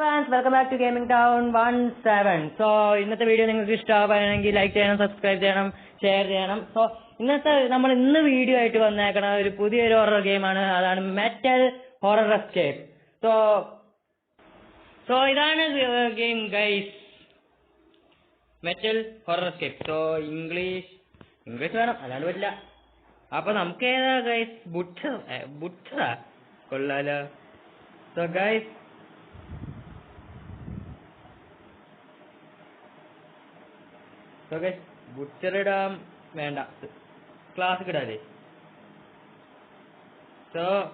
Welcome back to gaming town one seven so ഇന്നത്തെ video നിങ്ങൾക്ക് ഇഷ്ടമാവുകയാണെങ്കിൽ ലൈക്ക് ചെയ്യണം സബ്സ്ക്രൈബ് ചെയ്യണം ഷെയർ ചെയ്യണം. സോ ഇന്നത്തെ നമ്മൾ ഇന്ന് വീഡിയോ ആയിട്ട് വന്നേക്കണ ഒരു പുതിയൊരു ഹൊറർ ഗെയിമാണ് അതാണ് metal horror escape so so ഇതാണ് game guys metal horror escape so English English വേണം അല്ലാണ്ട് പറ്റില്ല. അപ്പൊ നമുക്ക് ഏതാ ഗൈസ് ബുദ്ധ ബുദ്ധ കൊള്ളാലോ. സോ ഗൈസ് ഗൈസ് ബുച്ചർ ഇടാൻ വേണ്ട. ക്ലാസ് ഇടാതെ. സോ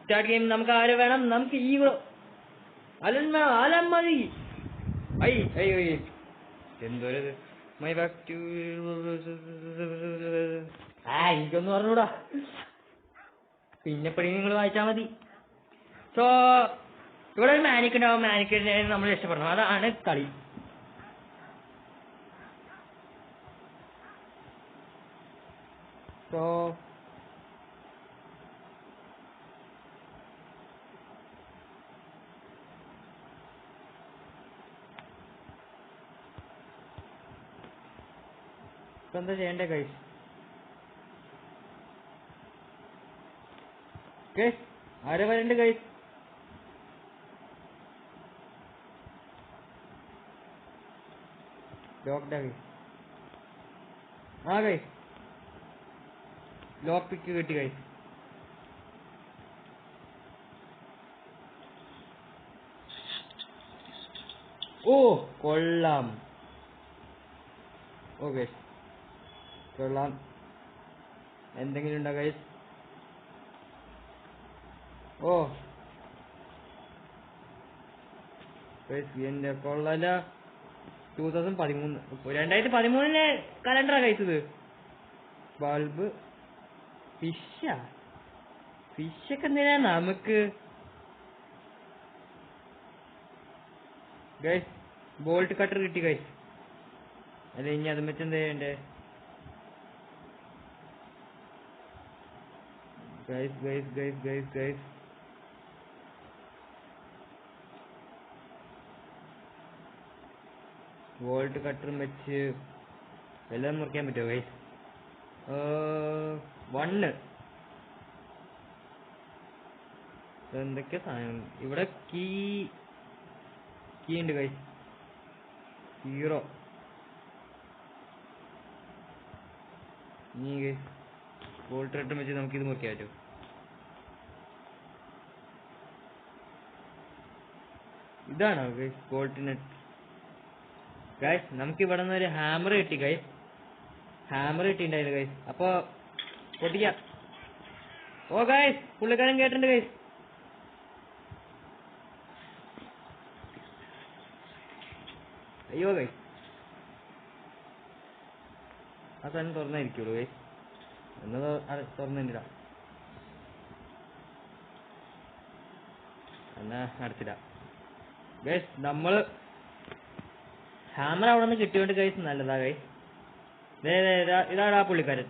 സ്റ്റാർട്ട് ഗെയിം നമുക്ക് ആര് വേണം? നമുക്ക് ഈ അലൻ ഐ എന്തോരത് മൈ ബാക്ക് ടു ആ എനിക്കൊന്നും പറഞ്ഞൂടാ. പിന്നെ പടി നിങ്ങൾ വായിച്ചാ മതി. സോ ഇവിടെ ഒരു മാനിക്കുണ്ടാവും മാനിക്കിനെ നമ്മൾ രക്ഷപ്പെടണം. അതാണ് കളി. സോ ഇപ്പൊ എന്താ ചെയ്യണ്ടേ കൈസ് കേസ് ആരെ വരണ്ട് കൈസ് ലോക്ക്ഡൗൺ ആ ഗൈസ് ലോക്ക് പിക്ക് കിട്ടി കഴിഞ്ഞു. ഓ കൊള്ളാം. ഓ ഗൈസ് കൊള്ളാം. എന്തെങ്കിലും ഉണ്ടോ ഗൈസ് ഓ. ഗൈസ് എന്റെ കൊള്ളല. ടൂ തൗസൻഡ് പതിമൂന്ന്. രണ്ടായിരത്തി പതിമൂന്നിലെ കലണ്ടറാ കഴിച്ചത് ബൾബ്. ഫിഷാ? ഫിഷൊക്കെ എന്തിനാ നമുക്ക്? ഗൈസ് ബോൾട്ട് കട്ടർ കിട്ടി ഗൈസ് അല്ല ഇനി അതും വെച്ച് എന്താ ചെയ്യണ്ടേ? Guys guys guys guys guys bolt കട്ടറും വെച്ച് എല്ലാം മുറിക്കാൻ പറ്റുമോ ഗൈസ് വണ്ണ്. എന്തൊക്കെ സാധനം? ഇവിടെ കീ കീ ഉണ്ട് കൈ സീറോ. നീ ഗൈസ് വോൾട്ട് കട്ടറും വെച്ച് നമുക്ക് ഇത് മുറിക്കാൻ പറ്റുമോ ഇതാണോ ഗൈസ് വോൾട്ടിനെറ്റ് ഗൈസ് നമുക്ക് ഇവിടെ നിന്ന് ഒരു ഹാമർ കിട്ടി ഗൈസ് ഹാമർ കിട്ടിണ്ടായിരുന്നു ഗൈസ് അപ്പൊ പൊട്ടിക്കാം. ഓ ഗൈസ് പുള്ളിക്കാരൻ കേട്ടിട്ടുണ്ട് ഗൈസ് അയ്യോ ഗൈസ് ആ സാധനം തുറന്നായിരിക്കുള്ളൂ ഗൈസ് ഒന്ന് തുറന്നിട്ടില്ല. എന്നാ ഗൈസ് നമ്മൾ ഹാമർ അവിടെ നിന്ന് കിട്ടിയോണ്ട് ഗൈസ് നല്ലതാ ഗൈസ് ഇതാണ് ആ? പുള്ളിക്കാരൻ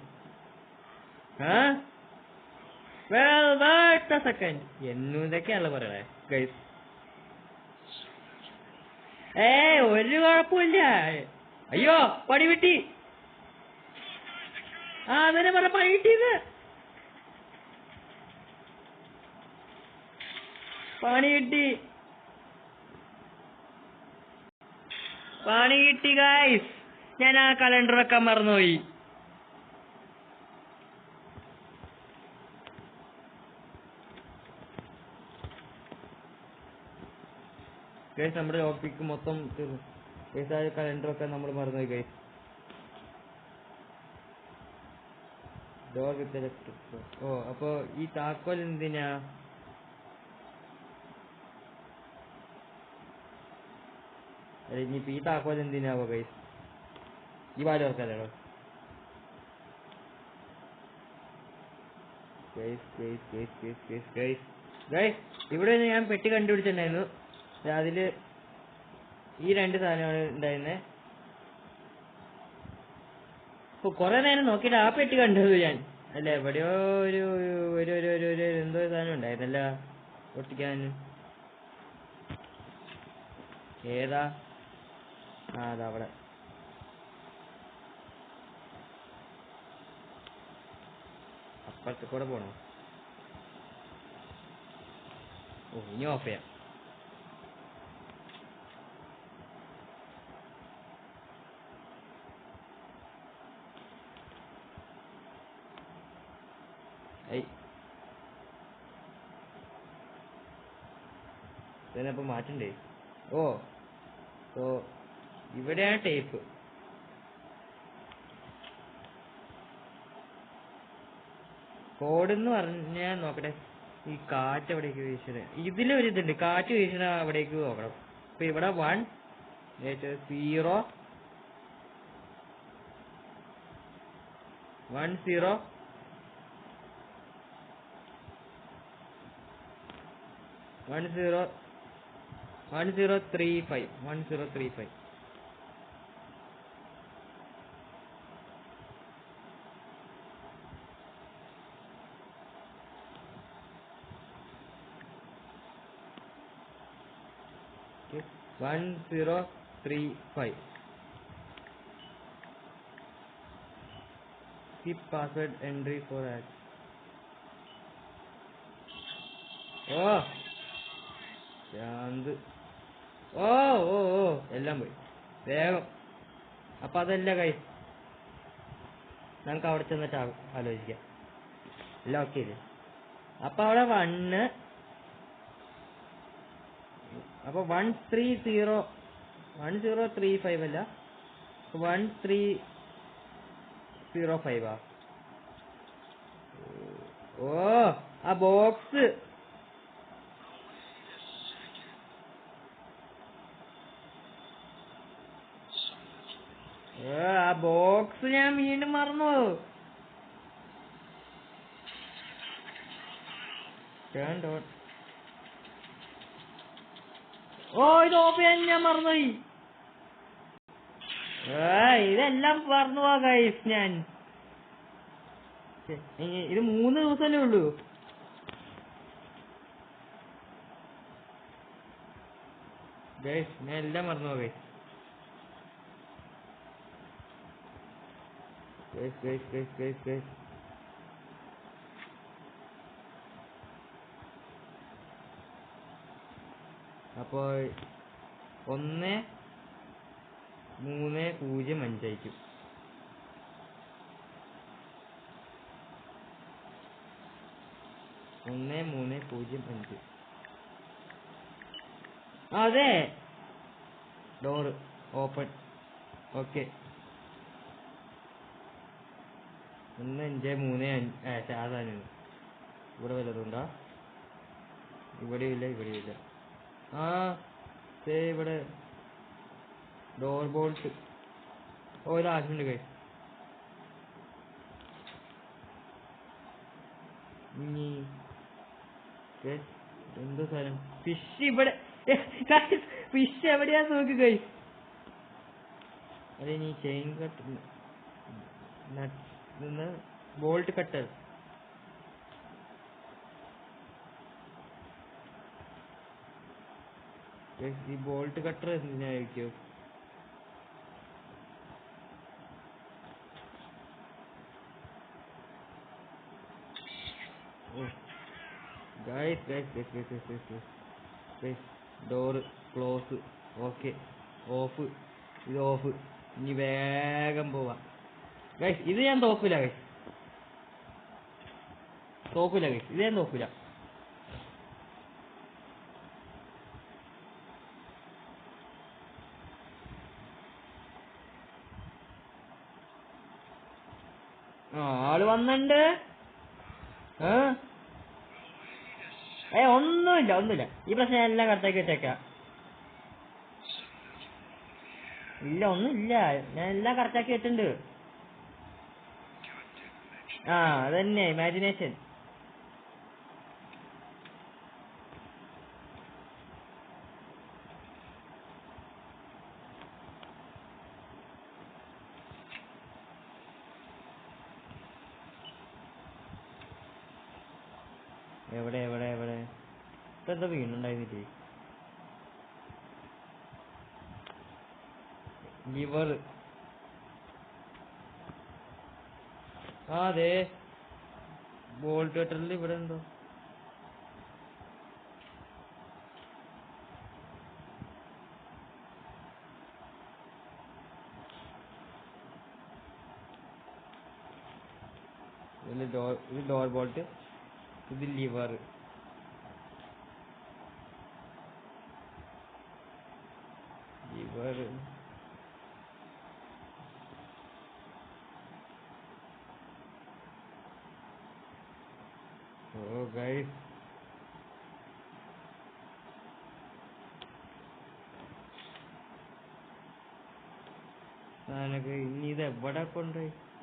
സെക്കൻഡ് എന്നൂന്തൊക്കെയാണല്ലോ പറയണേ. ഗൈസ് ഏ ഒരു കുഴപ്പമില്ല. അയ്യോ പണി വിട്ടി. ആ അങ്ങനെ പറ പണി കിട്ടിയത് പണി കിട്ടി. പണി കിട്ടി ഗായ്സ് ഞാൻ ആ കലണ്ടർ വെക്കാൻ മറന്നുപോയി. നമ്മുടെ ടോപ്പിക്ക് മൊത്തം ഗൈസ് കലണ്ടർ ഒക്കെ നമ്മൾ മറന്നുപോയി ഗൈസ് ഡോർ ഓ അപ്പൊ ഈ താക്കോൽ എന്തിനാ? ഇനിയിപ്പോ ഈ താക്കോൽ എന്തിനാവോ ഗൈസ് ഗൈസ് ഗൈസ് ഇവിടെ ഞാൻ പെട്ടി കണ്ടുപിടിച്ചിട്ടുണ്ടായിരുന്നു. അതിൽ ഈ രണ്ട് സാധനമാണ് ഉണ്ടായിരുന്നേ. ഇപ്പൊ കൊറേ നേരം നോക്കിയിട്ട് ആ പെട്ടി കണ്ടത് ഞാൻ. അല്ല എവിടെയോ ഒരു ഒരു ഒരു ഒരു ഒരു എന്തോ സാധനം ഉണ്ടായിരുന്നല്ല ഒട്ടിക്കാൻ ഏതാ? ആ അതാ അപ്പുറത്ത് കൂടെ പോണോ? ഓ ഇനി ഓഫ് ചെയ്യാം. ഇതിനപ്പം മാറ്റണ്ടേ? ഓ ഓ ഇവിടെയാണ് ടേപ്പ് കോഡ് എന്ന് പറഞ്ഞാൽ നോക്കട്ടെ ഈ കാറ്റ് എവിടേക്ക് വീശണ? ഇതിലൊരു ഇതുണ്ട് കാറ്റ് വീശണ അവിടേക്ക് നോക്കണം. അപ്പൊ ഇവിടെ one zero one zero one zero one zero three five one zero three five 1035 keep password entry for hack ഓ oh. ശാന്ത്. ഓ ഓ ഓ. എല്ലാം പോയി. വേഗം. അപ്പൊ അതല്ല കൈ നമുക്ക് അവിടെ ചെന്നിട്ട് ആലോചിക്കാം. എല്ലാം ഓക്കെ അപ്പൊ അവിടെ വണ്ണ് അപ്പൊ one three zero one zero three five അല്ല. വൺ ത്രീ സീറോ ഫൈവാ ഓ ആ ബോക്സ് ആ ബോക്സ് ഞാൻ വീണ്ടും മറന്നു. Turn on. ഓ ഇത് ഓപ്പൺ ഞാൻ മറന്നുപോയി. ഇതെല്ലാം പറഞ്ഞു പോവാ ഞാൻ. ഇത് മൂന്ന് ദിവസമല്ലേ ഉള്ളൂ. ഗൈസ് ഞാൻ എല്ലാം മറന്നു പോവാ guys guys guys guys guys അപ്പോൾ ഒന്ന് മൂന്ന് പൂജ്യം അഞ്ചായിരിക്കും. ഒന്ന് മൂന്ന് പൂജ്യം അഞ്ച്. അതെ. ഡോറ് ഓപ്പൺ ഓക്കെ ഒന്ന് അഞ്ച് മൂന്ന് അഞ്ച് സാധാരണ ഇവിടെ വല്ലതുണ്ടോ ഇവിടെയില്ല ഇവിടെയില്ല ആ ദേ ഇവിടെ ഡോർ ബോൾട്ട് ഓ ആവശ്യമുണ്ട് കൈ ഇനി എന്തോ സാധനം ഫിഷ് ഇവിടെ ഫിഷ് എവിടെയാ നോക്ക് കൈ അതെ നീ ചെയിൻ കട്ട് നിന്ന് ബോൾട്ട് കട്ടർ ഈ ബോൾട്ട് കട്ടർ എന്തിനായിരിക്കും guys guys guys guys guys guys guys guys door close okay off ഇത് ഓഫ് ഇനി വേഗം പോവാം. ഗൈസ് ഇത് ഞാൻ തോക്കൂല ഗൈസ് തോക്കൂല ഗൈസ് ഇത് ഞാൻ തോക്കൂല ആ വന്നിണ്ട് ഏ? ഒന്നുമില്ല ഒന്നുമില്ല. ഈ പ്രശ്നം എല്ലാം കറക്റ്റാക്കി വെച്ചേക്കാം. ഇല്ല ഒന്നുമില്ല. ഞാൻ എല്ലാം കറക്റ്റാക്കി വെച്ചിട്ടുണ്ട്. ആ അതന്നെ ഇമാജിനേഷൻ Halloween on Navy இவர் ആ അതെ ബോൾ ട്വിറ്ററിൽ ഇവിടെ ഉണ്ടോ ഡോർ ബോൾട്ട് ഇത് ലിവർ ഇനി ഇത് എവിടെ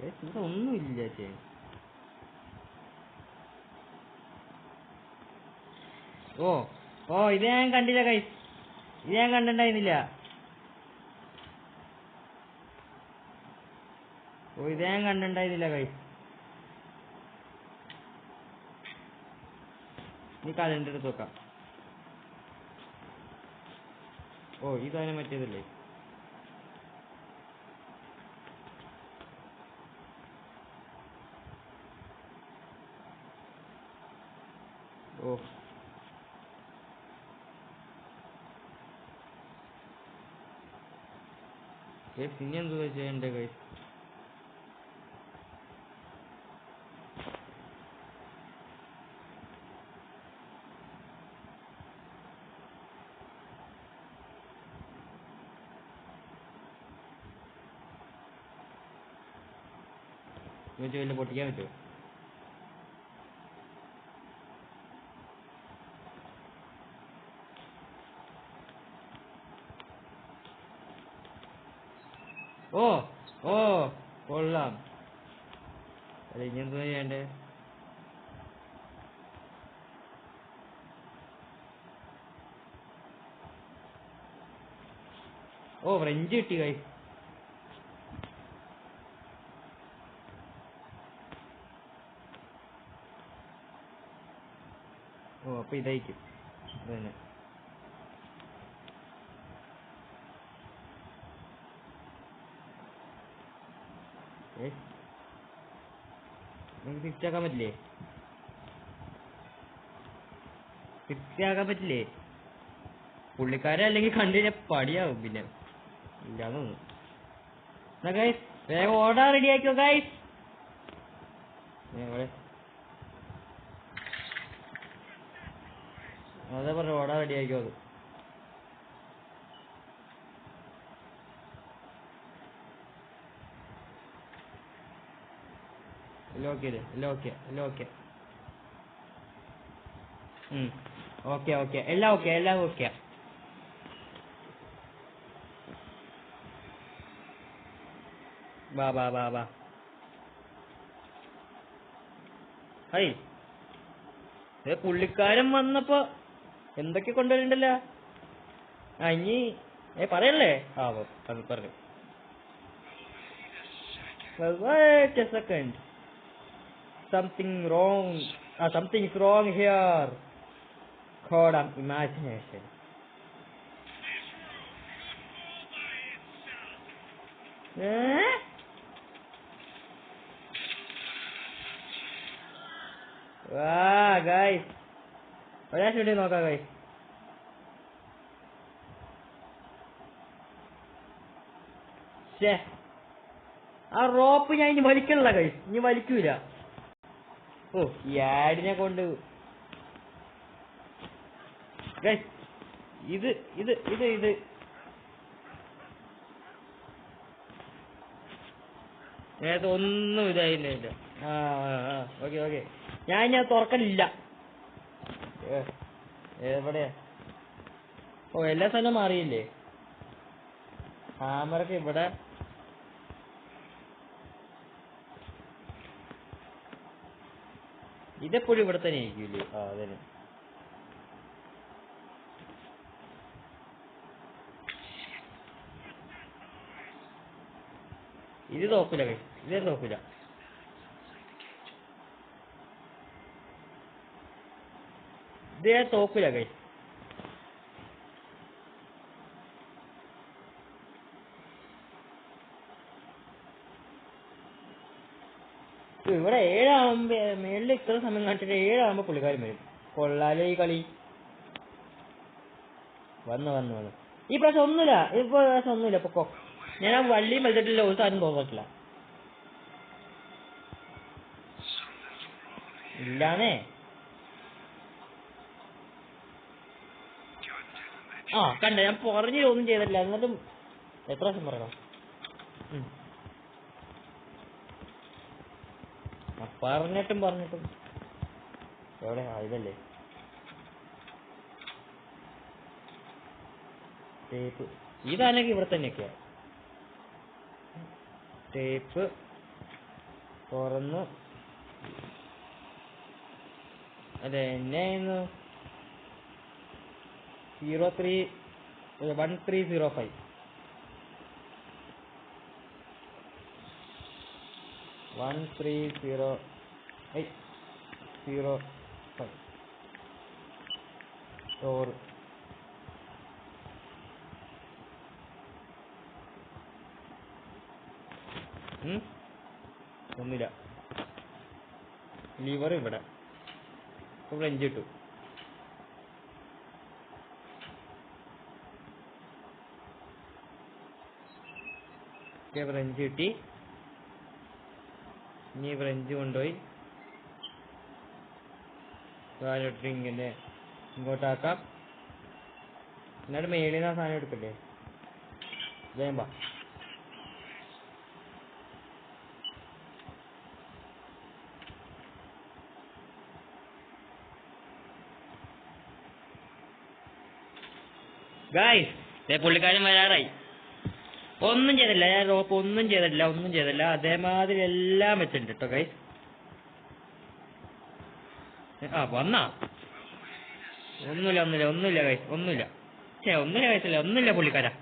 ഇവിടെ ഒന്നുമില്ല ചേ. ഓ ഓ ഇത് ഞാൻ കണ്ടില്ല കൈ ഇത് ഞാൻ കണ്ടിട്ടുണ്ടായിരുന്നില്ല. ഓ ഇത് ഞാൻ കണ്ടിട്ടുണ്ടായിരുന്നില്ല കൈ നീ കലണ്ടർ എടുത്ത് നോക്കാം ഓ ഈ സാധനം മറ്റേതല്ലേ ഓ ഗൈസ് ഇനി എന്തുവാ ചെയ്യണ്ടേ ഗൈസ് വല്ല പൊട്ടിക്കാൻ പറ്റുമോ? ഓ ഓ കൊള്ളാം. അല്ല ഇനി എന്താ ചെയ്യണ്ടേ? ഓ ഫ്രഞ്ച് കിട്ടി കൈ. ഓ അപ്പൊ ഇതായിരിക്കും. ഇത് തന്നെ ഏയ്. നിങ്ങക്ക് തിരിച്ചാക്കാൻ പറ്റില്ലേ? തിരിച്ചാക്കാൻ പറ്റില്ലേ? പുള്ളിക്കാരെ അല്ലെങ്കിൽ കണ്ടു കഴിഞ്ഞാൽ പടിയാവും പിന്നെ. ഇല്ലാന്ന് ഗൈസ് വേഗം ഓർഡർ റെഡി ആക്കിയോ ഗൈസ് എവിടെ അതെ പറഞ്ഞു ഓർഡർ റെഡി ആക്കിയോ അത്. എല്ലാം ഓക്കെ അല്ലേ എല്ലാം ഓക്കെ എല്ലാം ഓക്കെ എല്ലാം ഓക്കെ ബാ ബാ ബാ ഹൈ ഏ പുള്ളിക്കാരൻ വന്നപ്പോ എന്തൊക്കെ കൊണ്ടുവരണ്ടല്ലോ? ആ ഇനി ഏ പറയല്ലേ? ആ പറഞ്ഞു second. Something wrong. Uh, something is wrong here. Called an imagination. ഏ? വാ ഗൈസ് ഒരാഴ്ച വേണ്ടി നോക്കാം guys. ശേ ആ റോപ്പ് ഞാൻ ഇനി വലിക്കണില്ല കൈ ഇനി വലിക്കൂല ഓ ഈ ആഡിനെ കൊണ്ട്. ഇത് ഇത് ഇത് ഇത്. നേരത്തെ ഒന്നും ഇതായില്ല ആ ഓക്കെ ഓക്കെ. ഞാൻ ഞാൻ തുറക്കലില്ല. എവിടെയാ? ഓ എല്ലാ സ്ഥലവും മാറിയില്ലേ? ഹാമറൊക്കെ ഇവിടെ. ഇതെപ്പോഴും ഇവിടെ തന്നെ ആയിരിക്കില്ലേ ആ അതെ ഇത് തോക്കില്ല ഇത് തോക്കില്ല ഇത് തോക്കില്ല കൈ. ഇവിടെ ഏഴാവുമ്പോ മേളിൽ ഇത്ര സമയം കണ്ടിട്ട് ഏഴാവുമ്പോ പുള്ളിക്കാരൻ വരും. കൊള്ളാലേ ഈ കളി. വന്ന് വന്ന് വന്ന്. ഈ പ്രാവശ്യം ഒന്നുമില്ല. ഇപ്പൊ പ്രാവശ്യം ഒന്നുമില്ല. പൊക്കോ ഞാൻ ആ വള്ളിയും വെച്ചിട്ടില്ല ഒരു സാധനം തോന്നിട്ടില്ല ഇല്ലാന്നേ. ആ കണ്ട? ഞാൻ പറഞ്ഞു ഒന്നും ചെയ്തിട്ടില്ല. എന്നിട്ടും എത്ര പ്രാവശ്യം പറയണം ഉം. ആ, പറഞ്ഞിട്ടും പറഞ്ഞിട്ടും. എവിടെ? ഇതല്ലേ ടേപ്പ്. ഇതാണെങ്കിൽ ഇവിടെ തന്നെയൊക്കെയാ. ടേപ്പ്. തുറന്നു. അതെ എന്നെ zero three one three zero five. One three zero eight zero five store ഒന്നില്ല. ലിവർ ഇവിടെ. ഇപ്പൊ ഫ്രഞ്ച് കിട്ടും ഫ്രഞ്ച് കിട്ടി. ഇനി ഫ്രഞ്ച് കൊണ്ടുപോയി വാലിട്ട് ഇങ്ങനെ ഇങ്ങോട്ടാക്കാം. എന്നിട്ട് മേളിൽ നിന്ന് ആ സാധനം എടുക്കല്ലേ? വേമ്പ. ഗായ്സ് പുള്ളിക്കാരൻ വരാറായി. ഒന്നും ചെയ്തില്ല. ഞാൻ റോപ്പ് ഒന്നും ചെയ്തില്ല ഒന്നും ചെയ്തില്ല. അതേമാതിരി എല്ലാം വെച്ചിട്ടുണ്ട് കേട്ടോ ഗൈസ് ആ വന്നാ. ഒന്നുമില്ല ഒന്നുമില്ല ഒന്നുമില്ല ഗൈസ് ഒന്നുമില്ല. ഛേ ഒന്നുമില്ല ഗൈസില്ല ഒന്നുമില്ല പുള്ളിക്കാരാ.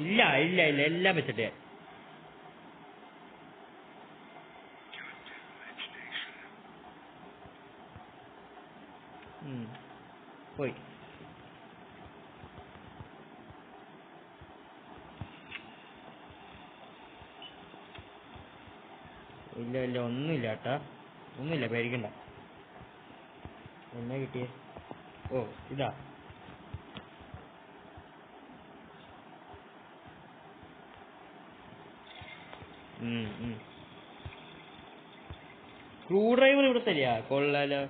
ഇല്ല ഇല്ല ഇല്ല. എല്ലാം വെച്ചിട്ട്. പോയി. ഇല്ല ഇല്ല ഒന്നുമില്ല ഏട്ടാ ഒന്നുമില്ല പേടിക്കണ്ട. എന്നാ കിട്ടിയേ? ഓ ഇതാ. സ്ക്രൂ ഡ്രൈവർ ഇവിടെ തരിക കൊള്ളാലോ.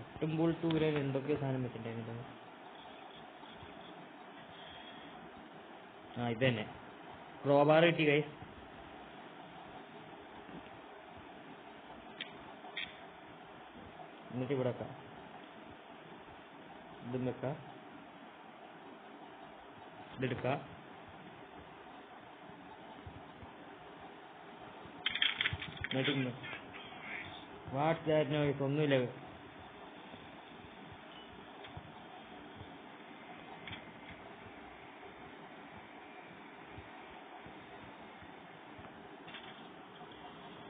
അട്ടുമ്പോൾ ടൂരെ എന്തൊക്കെ സാധനം വെച്ചിട്ടുണ്ടായിരുന്നു ആ ഇത് തന്നെ ക്രോബാർ കിട്ടി കൈ. എന്നിട്ട് ഇവിടെ ഇതും വെക്കാം ഇതെടുക്കാം എന്നിട്ട് വാട്ട് ദാറ്റ് ഒന്നുമില്ല.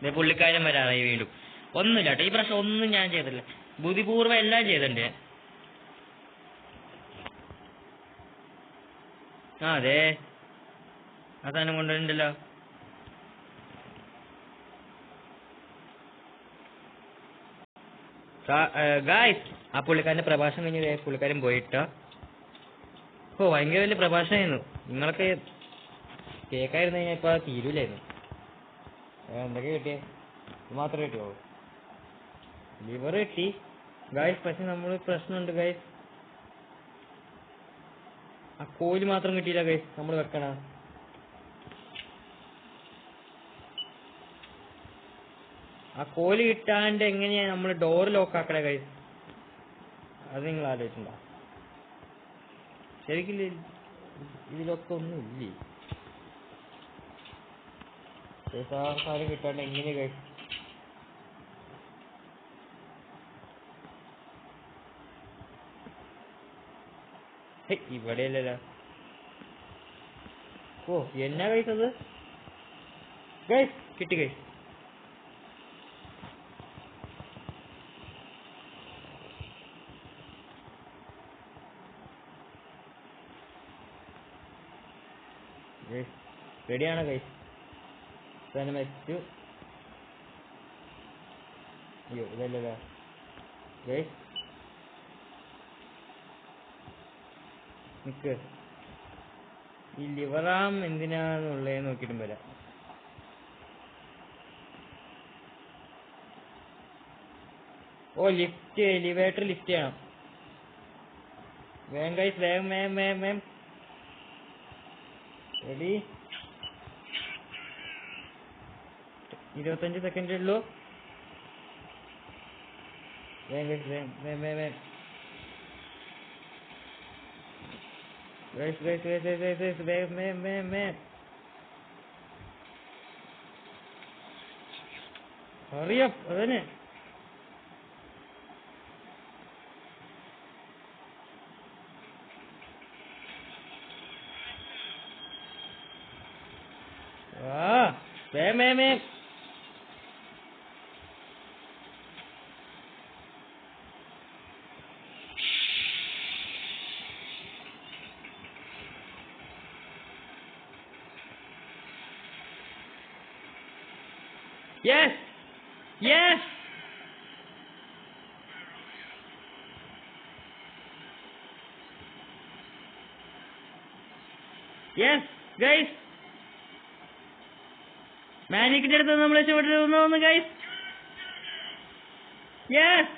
ദേ പുള്ളിക്കാരൻ വരാറായി വീണ്ടും. ഒന്നുമില്ല ഈ പ്രാവശ്യം ഒന്നും ഞാൻ ചെയ്തില്ല. ബുദ്ധിപൂർവം എല്ലാം ചെയ്തിട്ടുണ്ട്. ആ അതെ ആ സാധനം ഗായ്സ് ആ പുള്ളിക്കാരന്റെ പ്രഭാഷണം കഴിഞ്ഞ് പുള്ളിക്കാരൻ പോയിട്ടോ. ഓ ഭയങ്കര വലിയ പ്രഭാഷണമായിരുന്നു. നിങ്ങളൊക്കെ കേക്കായിരുന്നു കഴിഞ്ഞാൽ ഇപ്പൊ തീരൂലായിരുന്നു. എന്തൊക്കെ കിട്ടിയേ? ഇത് മാത്രമേ കിട്ടിയോ ലിവർ കിട്ടി. ഗായ്സ് പക്ഷെ നമ്മൾ പ്രശ്നമുണ്ട് ഗായ്സ് ആ കോൽ മാത്രം കിട്ടിയില്ല ഗൈസ് നമ്മൾ വെക്കണ. ആ കോൽ കിട്ടാണ്ട് എങ്ങനെയാ നമ്മൾ ഡോർ ലോക്ക് ആക്കണേ ഗൈസ് അത് നിങ്ങൾ ആലോചിച്ചിട്ടുണ്ടോ? ശരിക്കും ഇല്ല- ഇതിലൊക്കെ ഒന്നും ഇല്ലേ? സാധനം കിട്ടാണ്ട് എങ്ങനെ കഴി- ഹേയ്, ഇവിടെയല്ലല്ലോ. ഓ എന്നാ കഴിച്ചത്? ഗൈസ് കിട്ടി ഗൈസ്. ഗൈസ്? റെഡിയാണ് ഗൈസ് തന്നെ വെച്ചു അയ്യോ ഇതല്ലല്ലോ ഗൈസ് നിക്ക്. ഈ ലിവറാം എന്തിനാന്നുള്ളത് നോക്കിയിട്ടും വരാം. ഓ ലിഫ്റ്റ് എലിവേറ്റർ ലിഫ്റ്റ് ചെയ്യണം വേഗം ഗൈസ് വേഗം വേഗം വേഗം വേഗം. റെഡി ഇരുപത്തഞ്ച് സെക്കൻഡ് ഉള്ളൂ. വേഗം guys, വേഗം വേഗം വേഗം വേഗം Guys, guys, guys, guys, guys, guys, വേഗം വേഗം വേഗം വേഗം അറിയാം അതന്നെ. ആ വേഗം വേഗം വേഗം Yes! Yes! Yes, guys. മാനിക്കിന്റെ അടുത്ത് നമ്മൾ രക്ഷപ്പെട്ടിരുന്നു ഗൈസ് യെസ്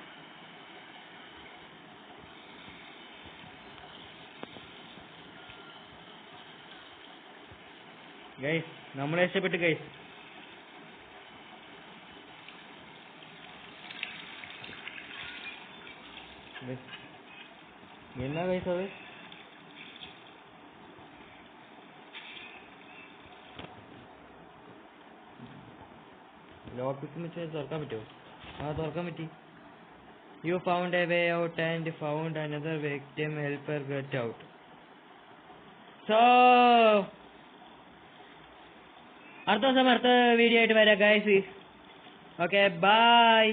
ഗൈസ് നമ്മൾ രക്ഷപ്പെട്ടു ഗൈസ് എന്നാ ഗൈസ് അത് ലോക്ക് പിക്ക് വെച്ച് തുറക്കാൻ പറ്റുമോ ആ തുറക്കാൻ പറ്റി you found a way out and found another victim helper get out so അടുത്ത ദിവസം അടുത്ത വീഡിയോ ആയിട്ട് വരാം ഗൈസ് ഓക്കെ ബൈ